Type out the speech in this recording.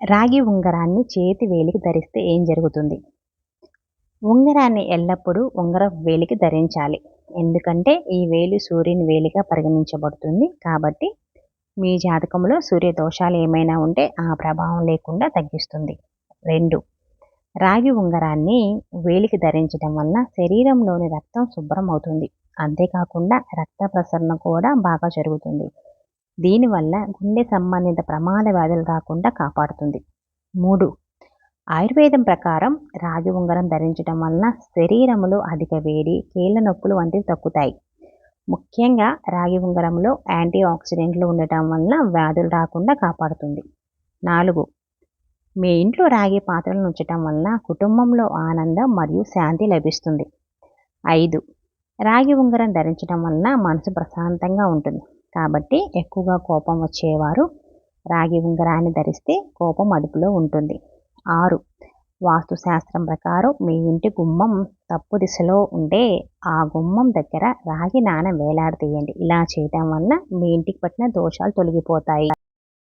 రాగి ఉంగరాన్ని చేతి వేలికి ధరిస్తే ఏం జరుగుతుంది? ఉంగరాన్ని ఎల్లప్పుడూ ఉంగరం వేలికి ధరించాలి. ఎందుకంటే ఈ వేలి సూర్యుని వేలిగా పరిగణించబడుతుంది. కాబట్టి మీ జాతకంలో సూర్య దోషాలు ఏమైనా ఉంటే ఆ ప్రభావం లేకుండా తగ్గిస్తుంది. రెండు రాగి ఉంగరాన్ని వేలికి ధరించడం వలన శరీరంలోని రక్తం శుభ్రం అవుతుంది. అంతేకాకుండా రక్త ప్రసరణ కూడా బాగా జరుగుతుంది. దీనివల్ల గుండె సంబంధిత ప్రమాద వ్యాధులు రాకుండా కాపాడుతుంది. మూడు. ఆయుర్వేదం ప్రకారం రాగి ఉంగరం ధరించడం వలన శరీరంలో అధిక వేడి కీళ్ళ నొప్పులు వంటివి తగ్గుతాయి. ముఖ్యంగా రాగి ఉంగరంలో యాంటీ ఆక్సిడెంట్లు ఉండటం వలన వ్యాధులు రాకుండా కాపాడుతుంది. నాలుగు. మీ ఇంట్లో రాగి పాత్రలను ఉంచటం వలన కుటుంబంలో ఆనందం మరియు శాంతి లభిస్తుంది. ఐదు. రాగి ఉంగరం ధరించడం వలన మనసు ప్రశాంతంగా ఉంటుంది. కాబట్టి ఎక్కువగా కోపం వచ్చేవారు రాగి ఉంగరాన్ని ధరిస్తే కోపం అదుపులో ఉంటుంది. ఆరు. వాస్తుశాస్త్రం ప్రకారం మీ ఇంటి గుమ్మం తప్పు దిశలో ఉంటే ఆ గుమ్మం దగ్గర రాగి నాన వేలాడతీయండి. ఇలా చేయటం వల్ల మీ ఇంటికి పట్టిన దోషాలు తొలగిపోతాయి.